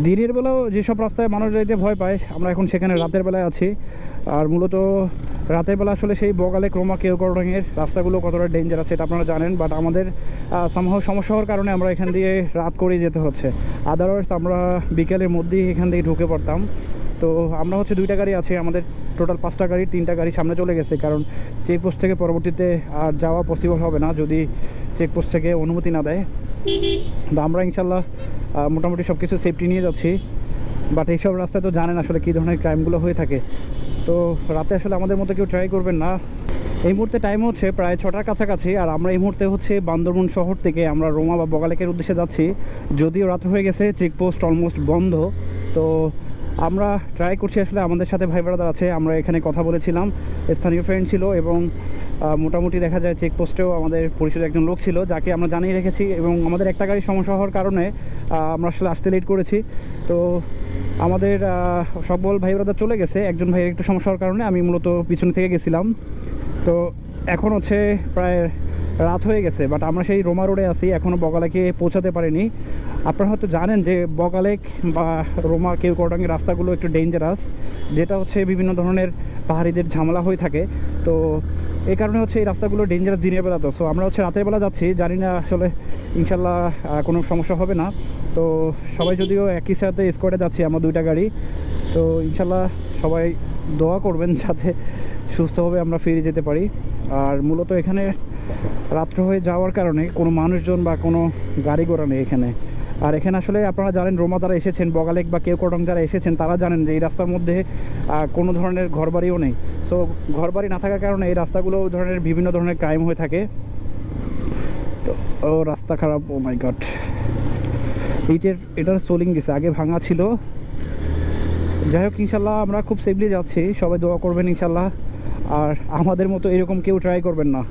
দিনের বেলাও যেসব রাস্তায় মানুষ যাইতে ভয় পায়, আমরা এখন সেখানে রাতের বেলায় আছি। আর মূলত রাতের বেলা আসলে সেই বগালে ক্রমা কেউ রঙের রাস্তাগুলো কতটা ডেঞ্জার আছে এটা আপনারা জানেন বাট আমাদের সামহ সমস্যা হওয়ার কারণে আমরা এখান দিয়ে রাত করেই যেতে হচ্ছে। আদারওয়াইজ আমরা বিকেলের মধ্যেই এখান থেকে ঢুকে পড়তাম। তো আমরা হচ্ছে দুইটা গাড়ি আছে, আমাদের টোটাল পাঁচটা গাড়ি, তিনটা গাড়ি সামনে চলে গেছে, কারণ চেকপোস্ট থেকে পরবর্তীতে আর যাওয়া পসিবল হবে না যদি চেকপোস্ট থেকে অনুমতি না দেয়। বা আমরা ইনশাল্লাহ মোটামুটি সব কিছু সেফটি নিয়ে যাচ্ছি। বাট এইসব রাস্তায় তো জানেন আসলে কী ধরনের ক্রাইমগুলো হয়ে থাকে। তো রাতে আসলে আমাদের মতো কেউ ট্রাই করবেন না। এই মুহূর্তে টাইম হচ্ছে প্রায় ছটার কাছাকাছি আর আমরা এই মুহূর্তে হচ্ছে বান্দরবন শহর থেকে আমরা রোমা বা বগালেকের উদ্দেশ্যে যাচ্ছি। যদিও রাত হয়ে গেছে চেকপোস্ট অলমোস্ট বন্ধ। তো আমরা ট্রাই করছি আসলে আমাদের সাথে ভাই ব্রাদার আছে, আমরা এখানে কথা বলেছিলাম, স্থানীয় ফ্রেন্ড ছিল এবং মোটামুটি দেখা যায় চেকপোস্টেও আমাদের পরিচিত একজন লোক ছিল, যাকে আমরা জানিয়ে রেখেছি এবং আমাদের একটা গাড়ির সমস্যা হওয়ার কারণে আমরা আসলে আসতে লেট করেছি। তো আমাদের সকল ভাই ব্রাদার চলে গেছে, একজন ভাইয়ের একটু সমস্যা হওয়ার কারণে আমি মূলত পিছনে থেকে গেছিলাম। তো এখন হচ্ছে প্রায় রাত হয়ে গেছে বাট আমরা সেই রোমা রোডে আছি এখনও বগালেকে পৌঁছাতে পারিনি। আপনারা হয়তো জানেন যে বগালেক বা রোমা কেউ কোটাঙ্গের রাস্তাগুলো একটু ডেঞ্জারাস যেটা হচ্ছে বিভিন্ন ধরনের পাহাড়িদের ঝামেলা হয়ে থাকে। তো এই কারণে হচ্ছে এই রাস্তাগুলো ডেঞ্জারাস দিনের বেলা তো। সো আমরা হচ্ছে রাতের বেলা যাচ্ছি, জানি না আসলে ইনশাল্লাহ কোনো সমস্যা হবে না। তো সবাই যদিও একই সাথে স্কোয়াডে যাচ্ছি, আমার দুইটা গাড়ি, তো ইনশাল্লাহ সবাই দোয়া করবেন যাতে সুস্থভাবে আমরা ফিরে যেতে পারি। আর মূলত এখানে রাত্র হয়ে যাওয়ার কারণে কোনো মানুষজন বা কোনো গাড়ি ঘোড়া নেই এখানে। আর এখানে আসলে আপনারা জানেন রোমা যারা এসেছেন, বগালেক বা কেউ কোটং যারা এসেছেন, তারা জানেন যে এই রাস্তার মধ্যে কোনো ধরনের ঘরবাড়িও নেই। সো ঘরবাড়ি না থাকার কারণে এই রাস্তাগুলো ধরনের বিভিন্ন ধরনের ক্রাইম হয়ে থাকে। তো, ও রাস্তা খারাপ ও মাই গড এইটার এটার সোলিং দিছে আগে ভাঙা ছিল। যাই হোক, ইনশাল্লাহ আমরা খুব সেফলি যাচ্ছি, সবাই দোয়া করবেন ইনশাল্লাহ। আর আমাদের মতো এরকম কেউ ট্রাই করবেন না।